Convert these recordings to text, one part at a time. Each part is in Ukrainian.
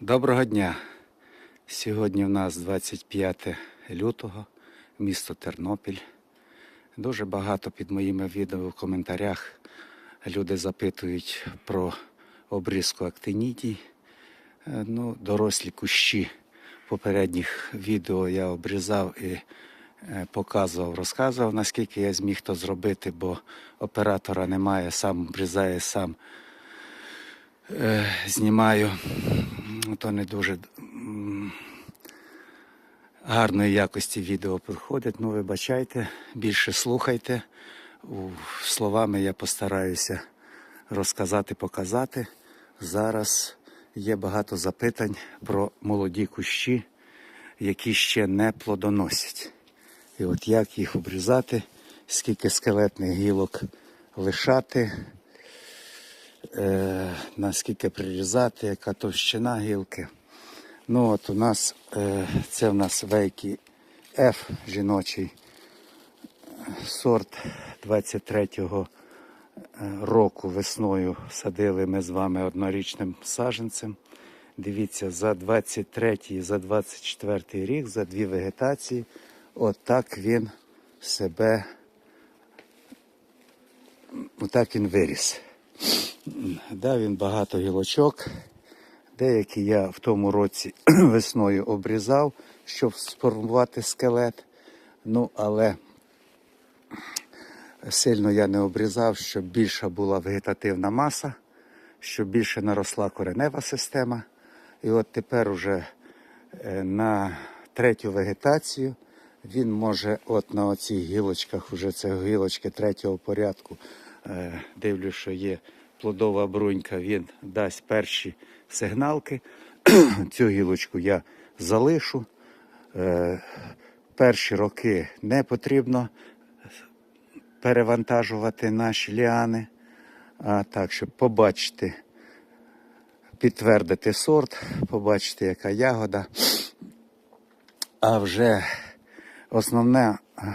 Доброго дня! Сьогодні в нас 25 лютого, місто Тернопіль. Дуже багато під моїми відео в коментарях люди запитують про обрізку актинідій. Е, Ну, дорослі кущі попередніх відео я обрізав і е, показував, розказував, наскільки я зміг то зробити, бо оператора немає, сам обрізає, сам е, знімаю. То не дуже гарної якості відео приходить. Ну, вибачайте, більше слухайте. Словами я постараюся розказати, показати. Зараз є багато запитань про молоді кущі, які ще не плодоносять. І от як їх обрізати, скільки скелетних гілок лишати, е, наскільки прирізати, яка товщина гілки. Ну от у нас е, це в нас вейки F жіночий сорт 23-го е, року весною садили ми з вами однорічним саджанцем. Дивіться, за 23 і за 24 рік, за дві вегетації, от так він себе, отак він виріс. Дав він багато гілочок. Деякі я в тому році весною обрізав, щоб сформувати скелет. Ну, але сильно я не обрізав, щоб більша була вегетативна маса, щоб більше наросла коренева система. І от тепер уже е, на третю вегетацію він може, от на оцих гілочках, вже це гілочки третього порядку, е, дивлюсь, що є плодова брунька, він дасть перші сигналки. Цю гілочку я залишу. Е, Перші роки не потрібно перевантажувати наші ліани, а так, щоб побачити, підтвердити сорт, побачити, яка ягода. А вже основна е,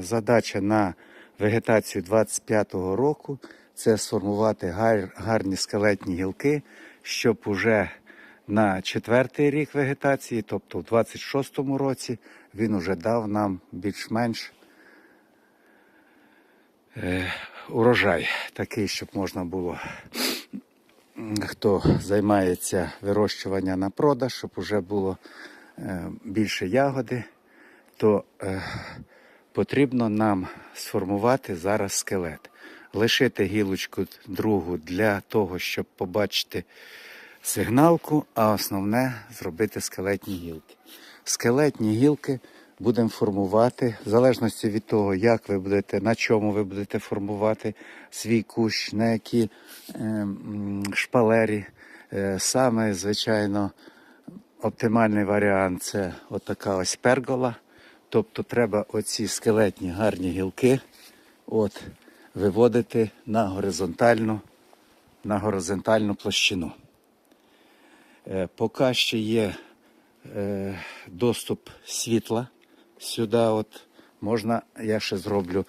задача на вегетацію 25-го року це сформувати гар- гарні скелетні гілки, щоб уже на четвертий рік вегетації, тобто в 26-му році, він уже дав нам більш-менш е, урожай такий, щоб можна було, хто займається вирощуванням на продаж, щоб вже було е, більше ягоди, то е, потрібно нам сформувати зараз скелет. Лишити гілочку другу для того, щоб побачити сигналку, а основне зробити скелетні гілки. Скелетні гілки будемо формувати в залежності від того, як ви будете, на чому ви будете формувати свій кущ, на якій е, шпалері. Е, саме, звичайно, оптимальний варіант це отака ось пергола. Тобто треба оці скелетні гарні гілки от, виводити на горизонтальну, на горизонтальну площину. Е, Поки ще є е, доступ світла сюди, от можна, я ще зроблю,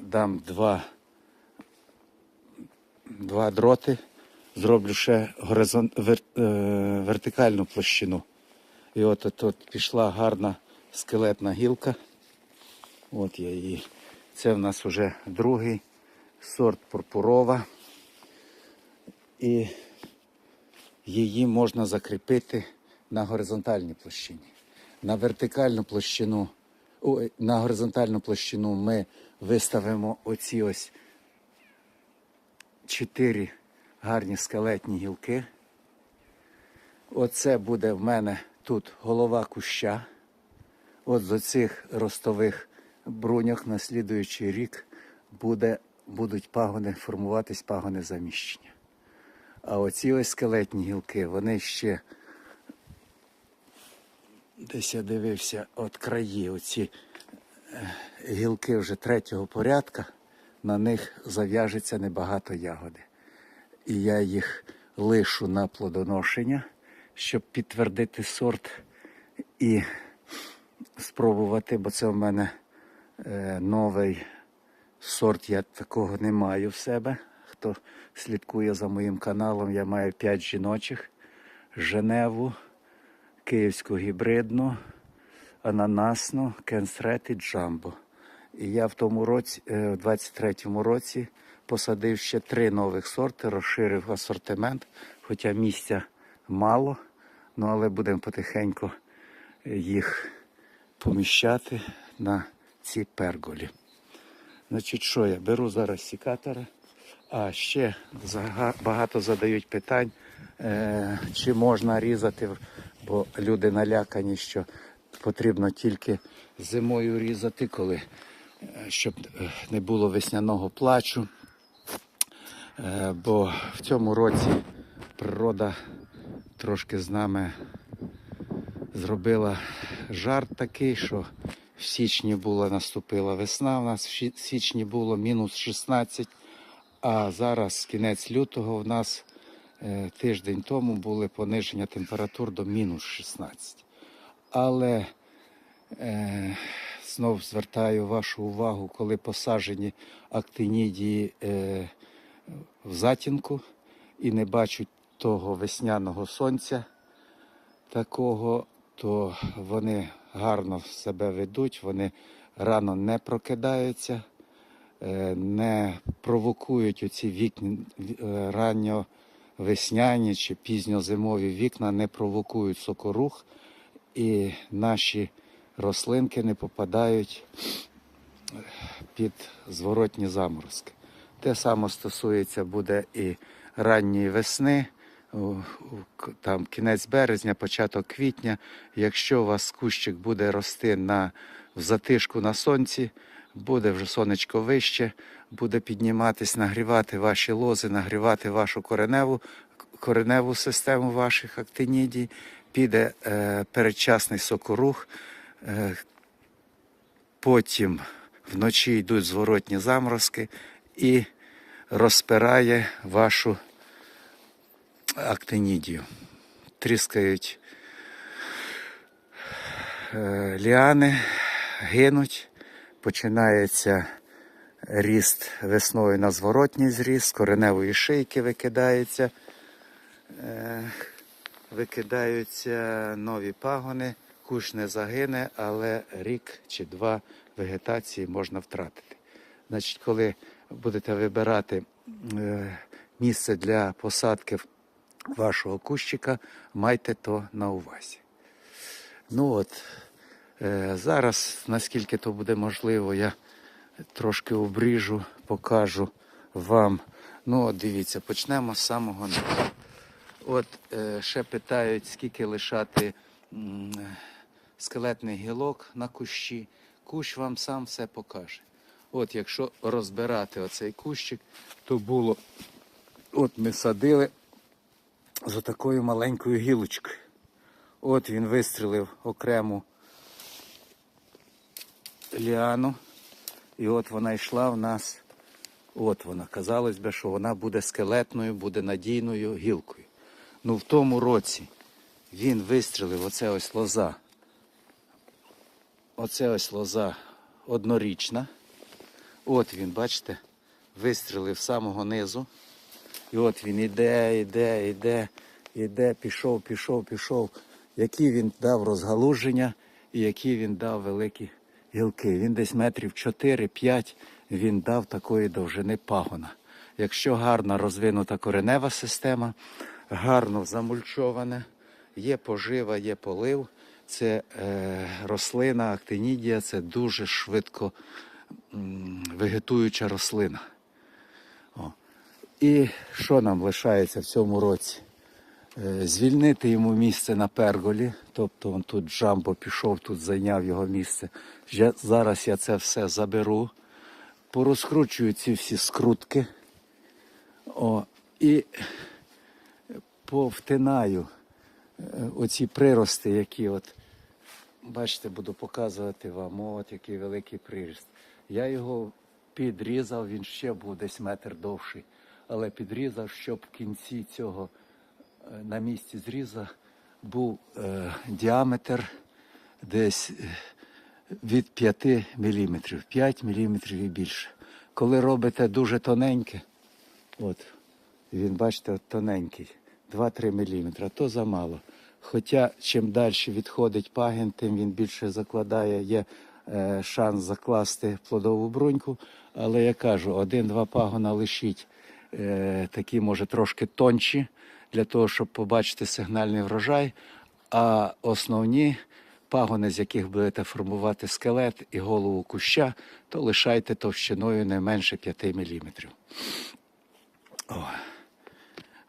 дам два, два дроти, зроблю ще горизон, вер, е, вертикальну площину. І от тут от пішла гарна скелетна гілка. От я її. Це в нас вже другий сорт пурпурова. І її можна закріпити на горизонтальній площині. На вертикальну площину, ой, на горизонтальну площину ми виставимо оці ось чотири гарні скелетні гілки. Оце буде в мене тут голова куща. От з оцих ростових бруньок на слідуючий рік буде, будуть пагони формуватись пагони заміщення. А оці ось скелетні гілки, вони ще десь я дивився от краї, оці е, гілки вже третього порядка, на них зав'яжеться небагато ягоди. І я їх лишу на плодоношення, щоб підтвердити сорт і спробувати, бо це в мене е, новий сорт, я такого не маю в себе. Хто слідкує за моїм каналом, я маю 5 жіночих Женеву, Київську гібридну, ананасну, кенсрет і джамбо. І я в тому році, е, в 23-му році посадив ще три нових сорти, розширив асортимент, хоча місця мало, ну але будемо потихеньку їх поміщати на ці перголі. Значить, що я беру зараз сікатора, а ще багато задають питань, е, чи можна різати, бо люди налякані, що потрібно тільки зимою різати, коли е, щоб е, не було весняного плачу. Бо в цьому році природа трошки з нами зробила жарт такий, що в січні була наступила весна. У нас в січні було мінус 16, а зараз кінець лютого в нас е, тиждень тому були пониження температур до мінус 16. Але е, знов звертаю вашу увагу, коли посаджені актинідії е, в затінку і не бачать того весняного сонця такого, то вони гарно себе ведуть, вони рано не прокидаються, е, не провокують оці вікна е, ранньо весняні чи пізньозимові вікна, не провокують сокорух, і наші рослинки не попадають під зворотні заморозки. Те саме стосується буде і ранньої весни, там кінець березня, початок квітня. Якщо у вас кущик буде рости на, в затишку на сонці, буде вже сонечко вище, буде підніматись, нагрівати ваші лози, нагрівати вашу кореневу, кореневу систему ваших актинідій, піде е, передчасний сокорух, е, потім вночі йдуть зворотні заморозки і розпирає вашу актинідію. Тріскають е, ліани, гинуть, починається ріст весною на зворотній зріст, кореневої шийки викидається, е, викидаються нові пагони, кущ не загине, але рік чи два вегетації можна втратити. Значить, коли будете вибирати е, місце для посадки вашого кущика, майте то на увазі. Ну от, е, зараз, наскільки то буде можливо, я трошки обріжу, покажу вам. Ну, от дивіться, почнемо з самого низу. От е, ще питають, скільки лишати скелетний гілок на кущі. Кущ вам сам все покаже. От якщо розбирати оцей кущик, то було, от ми садили з отакою маленькою гілочкою. От він вистрілив окрему ліану. І от вона йшла в нас. От вона. Казалось би, що вона буде скелетною, буде надійною гілкою. Ну в тому році він вистрілив оце ось лоза. Оце ось лоза однорічна. От він, бачите, вистрілив з самого низу. І от він іде, іде, іде, іде, пішов, пішов, пішов. Які він дав розгалуження і які він дав великі гілки. Він десь метрів 4-5 він дав такої довжини пагона. Якщо гарно розвинута коренева система, гарно замульчоване, є пожива, є полив, це е, рослина, актинідія, це дуже швидко м, вегетуюча рослина. О. І що нам лишається в цьому році? Е, Звільнити йому місце на перголі, тобто он тут Джамбо пішов, тут зайняв його місце. Зараз я це все заберу, порозкручую ці всі скрутки о, і повтинаю е, оці прирости, які от, бачите, буду показувати вам, от який великий приріст. Я його підрізав, він ще був десь метр довший, але підрізав, щоб в кінці цього е, на місці зріза був е, діаметр десь е, від 5 мм, 5 мм і більше. Коли робите дуже тоненьке, от він, бачите, от тоненький, 2-3 мм, то замало. Хоча чим далі відходить пагін, тим він більше закладає, є е, шанс закласти плодову бруньку. Але я кажу, один-два пагона лишіть такі, може, трошки тонші, для того, щоб побачити сигнальний врожай. А основні пагони, з яких будете формувати скелет і голову куща, то лишайте товщиною не менше 5 мм. О.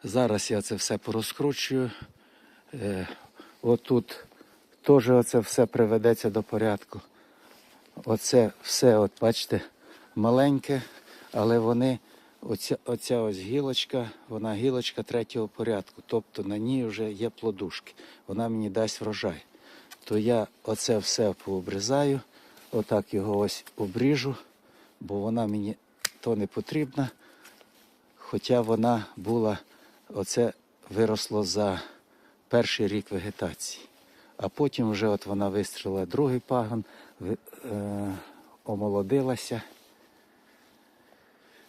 Зараз я це все порозкручую. Е, отут теж оце все приведеться до порядку. Оце все, от бачите, маленьке, але вони, оця, оця ось гілочка, вона гілочка третього порядку. Тобто на ній вже є плодушки. Вона мені дасть врожай. То я оце все пообрізаю, отак його ось обріжу, бо вона мені то не потрібна. Хоча вона була, оце виросло за перший рік вегетації. А потім вже от вона вистрілила другий пагон, е, омолодилася.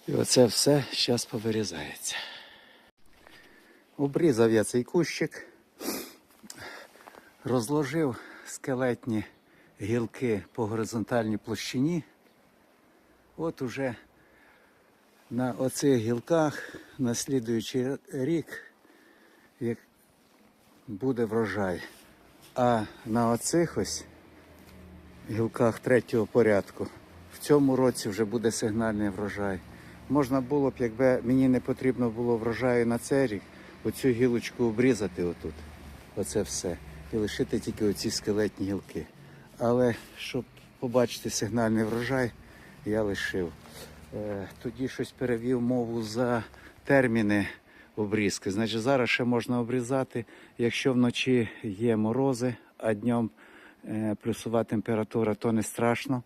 І оце все зараз повирізається. Обрізав я цей кущик, розложив скелетні гілки по горизонтальній площині. От уже на оцих гілках на слідуючий рік як буде врожай. А на оцих ось гілках третього порядку в цьому році вже буде сигнальний врожай. Можна було б, якби мені не потрібно було врожаю на цей рік, оцю гілочку обрізати отут. Оце все. І лишити тільки оці скелетні гілки. Але щоб побачити сигнальний врожай, я лишив. Е, Тоді щось перевів мову за терміни обрізки. Значить, зараз ще можна обрізати, якщо вночі є морози, а днем е, плюсова температура, то не страшно.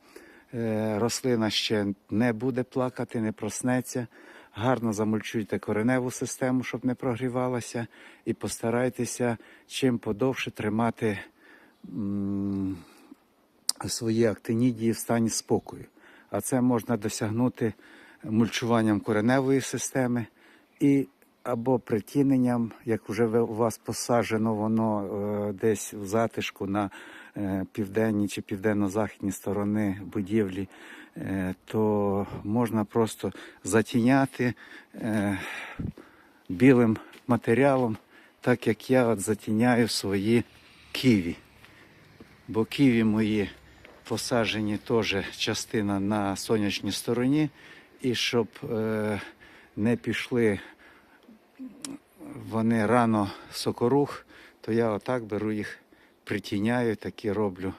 Е, Рослина ще не буде плакати, не проснеться. Гарно замульчуйте кореневу систему, щоб не прогрівалася, і постарайтеся чим подовше тримати свої актинідії в стані спокою. А це можна досягнути мульчуванням кореневої системи і або притіненням, як вже у вас посаджено воно е, десь в затишку на е, південній чи південно-західній сторони будівлі, е, то можна просто затіняти е, білим матеріалом, так як я от затіняю свої ківі. Бо ківі мої посаджені теж частина на сонячній стороні, і щоб не пішли вони рано сокорух, то я отак беру їх, притіняю, такі роблю,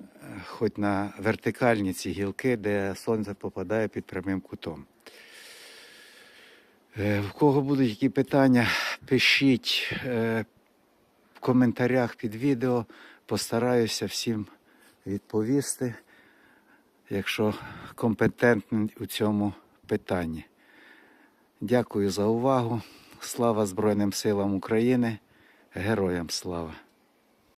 е, хоч на вертикальні ці гілки, де сонце попадає під прямим кутом. Е, В кого будуть які питання, пишіть е, в коментарях під відео. Постараюся всім відповісти, якщо компетентний у цьому питанні. Дякую за увагу. Слава Збройним силам України. Героям слава!